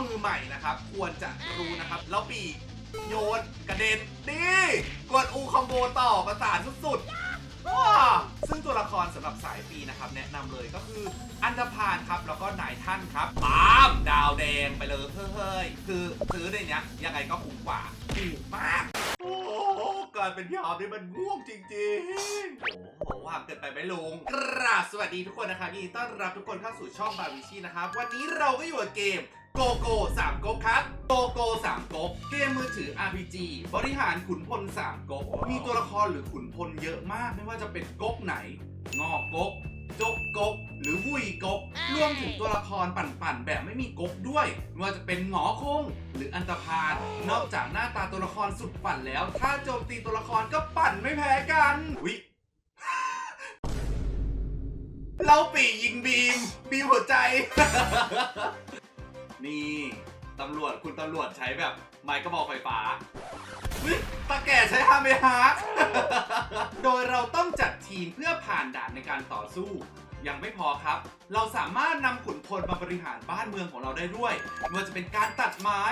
มือใหม่นะครับ ควรจะรู้นะครับ แล้วปีกโยนกระเด็นดีกดอูคอมโบต่อประสานสุดๆว้าซึ่งตัวละครสำหรับสายปีนะครับ แนะนำเลยก็คืออันดพานครับ แล้วก็นายท่านครับปามดาวแดงไปเลยเฮ้ยคือซื้อในเนี้ยยังไงก็คุ้มกว่าถูกมากโอ้โหการเป็นพี่ออมนี่มันง่วงจริงๆโอ้โหว่าเกินไปไหมลุงกราบสวัสดีทุกคนนะครับยินดีต้อนรับทุกคนเข้าสู่ช่องบาวิชีนะครับ วันนี้เราก็อยู่กับเกม โกโก้3ก๊กครับโกโก้3ก๊กเกมมือถือ RPG บริหารขุนพล3ก๊กมีตัวละครหรือขุนพลเยอะมากไม่ว่าจะเป็นก๊กไหน งอกก๊กจกกกหรือวุยกกรวมถึงตัวละครปั่นๆ แบบไม่มีกกด้วยไม่ว่าจะเป็นหงอคง หรืออันตพานนอกจากหน้าตาตัวละครสุดปั่นแล้ว ถ้าโจมตีตัวละครก็ปั่นไม่แพ้กันวิเราปียิงบีม บีมหัวใจ นี่ตำรวจคุณตำรวจใช้แบบไม้กระบอกไฟฟ้าตาแก่ใช้ฮาเมฮาร์โดยเราต้องจัดทีมเพื่อผ่านด่านในการต่อสู้ ยังไม่พอครับ เราสามารถนำขุนพลมาบริหารบ้านเมืองของเราได้ด้วยไม่ว่าจะเป็นการตัดไม้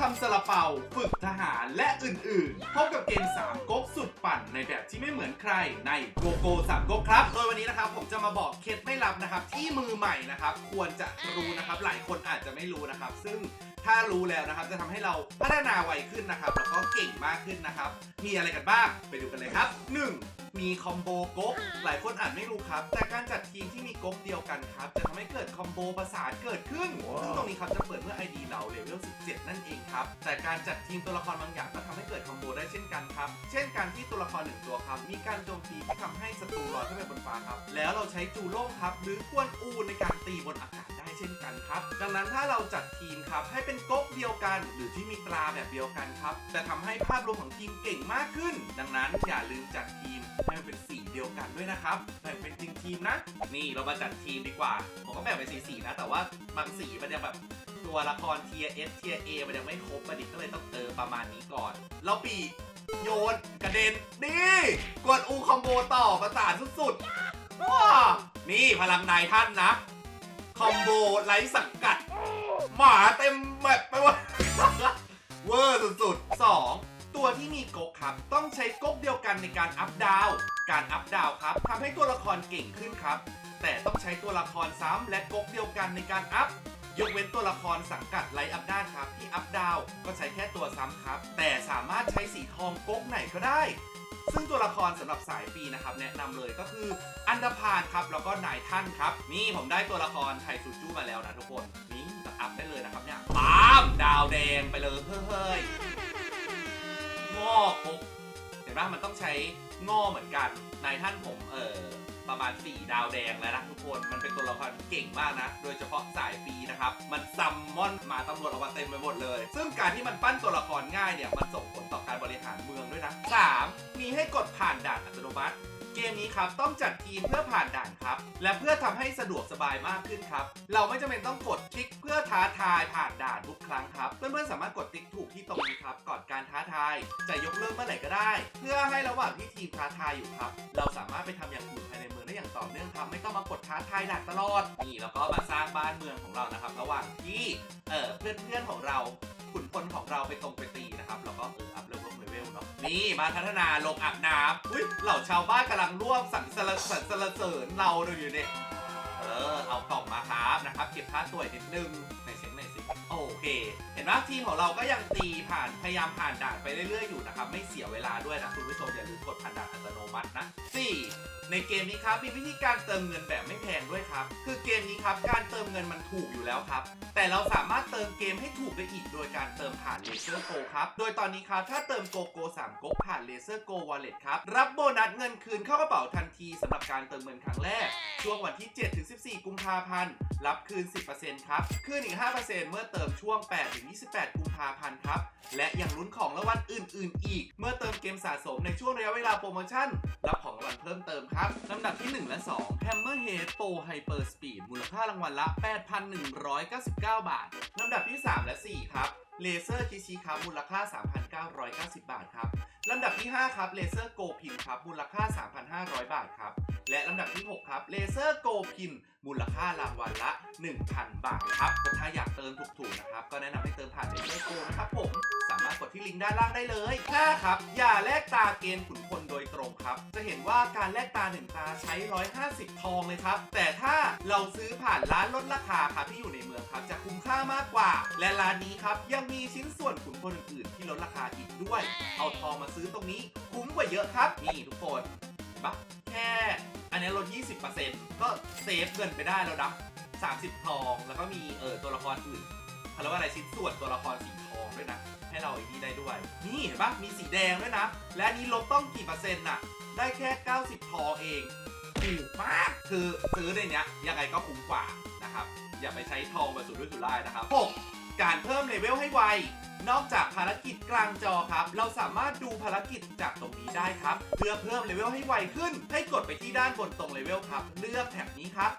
ทำสลาเปา ฝึกทหารและอื่นๆ พบกับเกม3ก๊กสุดปั่นในแบบที่ไม่เหมือนใครในโกโก้3ก๊กครับ โดยวันนี้นะครับผมจะมาบอกเคล็ดไม่ลับนะครับ ที่มือใหม่นะครับ ควรจะรู้นะครับ หลายคนอาจจะไม่รู้นะครับ ซึ่งถ้ารู้แล้วนะครับ จะทำให้เราพัฒนาไวขึ้นนะครับ แล้วก็เก่งมากขึ้นนะครับ มีอะไรกันบ้างไปดูกันเลยครับ 1. มีคอมโบก๊กหลายคนอาจไม่รู้ครับ แต่การจัดทีมที่มีก๊กเดียวกันครับ จะทำให้เกิดคอมโบประสานเกิดขึ้น ซึ่งตรงนี้ครับจะเปิดเมื่อ ID เราเลเวล17 นั่นเองครับ แต่การจัดทีมตัวละครบางอย่างก็ทำให้เกิดคอมโบได้เช่นกันครับ เช่นการที่ตัวละครหนึ่งตัวครับ มีการโจมตีที่ทำให้ศัตรูลอยขึ้นไปบนฟ้าครับ แล้วเราใช้จูโล่งครับ หรือกวนอูในการตีบนอากาศได้เช่นกันครับ ดังนั้นถ้าเราจัดทีมครับให้เป็นก๊กเดียวกัน หรือที่มีตราแบบเดียวกันครับจะทำให้ภาพรวมของทีมเก่งมากขึ้น ดังนั้นอย่าลืมจัดทีมให้มันเป็นสีเดียวกันด้วยนะครับแบ่งเป็นทีมทีมนะ นี่เรามาจัดทีมดีกว่า ผมก็แบ่งเป็นสีสีนะ แต่ว่าบางสีมันยังแบบ ตัวละครเทียเอสเทียเอมันยังไม่ครบประดิษฐ์ก็เลยต้องเติมประมาณนี้ก่อนแล้วปีโยนกระเด็นดีกดอูคอมโบต่อประสานสุดๆว้านี่พลังนายท่านนะ คอมโบไร้สังกัด หมาเต็มแบบไปหมดเวอร์สุดๆ 2. ตัวที่มีก๊กครับ ต้องใช้ก๊กเดียวกันในการอัพดาว การอัพดาวครับทำให้ตัวละครเก่งขึ้นครับ แต่ต้องใช้ตัวละครซ้ำและก๊กเดียวกันในการอัพ ยกเว้นตัวละครสังกัดไลท์อัพด้านครับ ที่อัพดาวก็ใช้แค่ตัวซ้ำครับ แต่สามารถใช้สีทองก๊กไหนก็ได้ ซึ่งตัวละครสำหรับสายฟรีนะครับ แนะนำเลยก็คืออันดพานครับ แล้วก็นายท่านครับ นี่ผมได้ตัวละครไทซูจูมาแล้วนะทุกคนนี่อัพได้เลยนะครับเนี่ยปามดาวแดงไปเลยเฮ้ยงอกกเห็นปะมันต้องใช้งอเหมือนกันนายท่านผมเออ ประมาณ 4 ดาวแดงแล้วนะทุกคน มันเป็นตัวละครที่เก่งมากนะ โดยเฉพาะสายฟรีนะครับ มันซัมมอนหมาตำรวจออกมาเต็มไปหมดเลย ซึ่งการที่มันปั้นตัวละครง่ายเนี่ย มันส่งผลต่อการบริหารเมืองด้วยนะ 3. มีให้กดผ่านด่านอัตโนมัติเกมนี้ครับต้องจัดทีมเพื่อผ่านด่านครับ และเพื่อทำให้สะดวกสบายมากขึ้นครับ เราไม่จำเป็นต้องกดคลิกเพื่อท้าทายผ่านด่านทุกครั้งครับ เพื่อนๆสามารถกดติ๊กถูกที่ตรงนี้ครับ ก่อนการท้าทาย จะยกเลิกเมื่อไหร่ก็ได้ เพื่อให้ระหว่างที่ทีมท้าทายอยู่ครับ เราสามารถไปทำอย่างอื่นภายในเมือง อย่างต่อเนื่องครับไม่ต้องมากดท้าทายด่านตลอดนี่แล้วก็มาสร้างบ้านเมืองของเรานะครับ ระหว่างที่เออเพื่อนๆของเราขุนพลของเราไปตรงไปตีนะครับแล้วก็เอออัพเลเวลเลเวลเนาะนี่มาพัฒนาลงอาบน้ำอุ้ยเหล่าชาวบ้านกำลังร่วมสรรเสริญสรเสริญเราดูอยู่เนี่ยเออเอากล่องมาครับนะครับเก็บค่าตัวนิดนึงในเช็คหน่อยสิโอเค เห็นว่าทีมของเราก็ยังตีผ่านพยายามผ่านด่านไปเรื่อยๆอยู่นะครับ ไม่เสียเวลาด้วยนะคุณผู้ชมอย่าลืมกดผ่านด่านอัตโนมัตินะ 4. ในเกมนี้ครับมีวิธีการเติมเงินแบบไม่แพงด้วยครับ คือเกมนี้ครับการเติมเงินมันถูกอยู่แล้วครับ แต่เราสามารถเติมเกมให้ถูกได้อีกโดยการเติมผ่านเลเซอร์โกครับ โดยตอนนี้ครับถ้าเติมโกโก้3ก๊กผ่านเลเซอร์โกวอลเล็ตครับ รับโบนัสเงินคืนเข้ากระเป๋าทันทีสำหรับการเติมเงินครั้งแรก ช่วงวันที่ 7-14 กุมภาพันธ์ รับคืน 10%ครับ คืนอีก 5%เมื่อเติมช่วง8-28 กุมภาพันธ์ครับ และยังลุ้นของรางวัลอื่น ๆ อีก เมื่อเติมเกมสะสมในช่วงระยะเวลาโปรโมชั่น รับของรางวัลเพิ่มเติมครับ ลำดับที่ 1 และ 2 Hammerhead Pro Hyper Speed มูลค่ารางวัลละ 8,199 บาท ลำดับที่ 3 และ 4 ครับเลเซอร์คิชิครับมูลค่า 3,990 บาทครับ ลำดับที่ 5 ครับเลเซอร์โกพินครับมูลค่า 3,500 บาทครับ และลำดับที่ 6 ครับเลเซอร์โกพินมูลค่ารางวัลละ 1,000 บาทครับถ้าอยากเติมถูกๆนะครับ ก็แนะนำให้เติมผ่านเลเซอร์โกนะครับผมสามารถกดที่ลิงก์ด้านล่างได้เลย5ครับ อย่าแลกตาเกณฑ์ขุนพลโดยตรงครับ จะเห็นว่าการแลกตา 1 ตาใช้ 150 ทองเลยครับ แต่ถ้าเราซื้อผ่านร้านลดราคาครับที่อยู่ในเมืองครับ จะคุ้มค่ามากกว่า และร้านนี้ครับ ยังมีชิ้นส่วนขุนพลอื่นๆที่ลดราคาอีกด้วย เอาทองมาซื้อตรงนี้ คุ้มกว่าเยอะครับ นี่ทุกคนเห็น ปะแค่อันนี้ลด 20%ก็เซฟเงินไปได้แล้วนะ30 ทอง แล้วก็มีเออตัวละครอื่นเขาเรียกว่าอะไรชิ้นส่วนตัวละครสีทองด้วยนะ ให้เราไอ้นี่ได้ด้วย นี่เห็นปะมีสีแดงด้วยนะ และนี้ลดต้องกี่เปอร์เซ็นต์น่ะ ได้แค่ 90 ทองเองถูกมาก คือซื้อในเนี้ยยังไงก็คุ้มกว่านะครับ อย่าไปใช้ทองมาสุดด้วยสุดร่ายนะครับ 6. การเพิ่มเลเวลให้ไวนอกจากภารกิจกลางจอครับ เราสามารถดูภารกิจจากตรงนี้ได้ครับ เพื่อเพิ่มเลเวลให้ไวขึ้น ให้กดไปที่ด้านบนตรงเลเวลครับ เลือกแถบนี้ครับ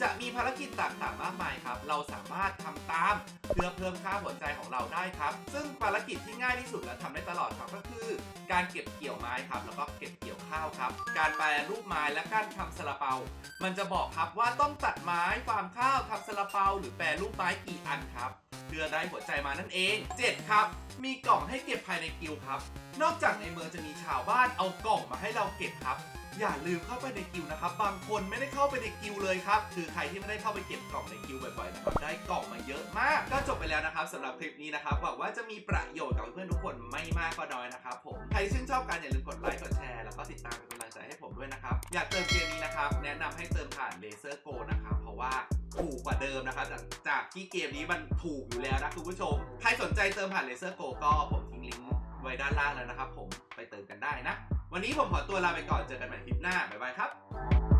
จะมีภารกิจต่างๆมากมายครับ เราสามารถทำตาม เพื่อเพิ่มค่าหัวใจของเราได้ครับ ซึ่งภารกิจที่ง่ายที่สุดและทำได้ตลอดครับก็คือ การเก็บเกี่ยวไม้ครับ แล้วก็เก็บเกี่ยวข้าวครับ การแปรรูปไม้และการทำซาลาเปา มันจะบอกครับว่าต้องตัดไม้ฟาร์มข้าวทำซาลาเปา หรือแปรรูปไม้กี่อันครับ พื่อได้หัวใจมานั่นเอง 7 ครับ มีกล่องให้เก็บภายในกิลครับ นอกจากในเมืองจะมีชาวบ้านเอากล่องมาให้เราเก็บครับ อย่าลืมเข้าไปในกิลนะครับ บางคนไม่ได้เข้าไปในกิลเลยครับ คือใครที่ไม่ได้เข้าไปเก็บกล่องในกิลบ่อยๆนะครับได้กล่องมาเยอะมาก ก็จบไปแล้วนะครับสำหรับคลิปนี้นะครับหวังว่าจะมีประโยชน์กับเพื่อนทุกคนไม่มากก็น้อยนะครับผมใครชื่นชอบกันอย่าลืมกดไลค์กดแชร์แล้วก็ติดตามเป็นกำลังใจให้ผมด้วยนะครับอยากเติมเกมนี้นะครับแนะนำให้เติมผ่านเลเซอร์โกนะครับเพราะว่า ถูกกว่าเดิมนะครับจากจากที่เกมนี้มันถูกอยู่แล้วนะคุณผู้ชม ใครสนใจเติมผ่านเลเซอร์โกก็ผมทิ้งลิงก์ไว้ด้านล่างแล้วนะครับผมไปเติมกันได้นะ วันนี้ผมขอตัวลาไปก่อนเจอกันใหม่คลิปหน้า บ๊ายบายครับ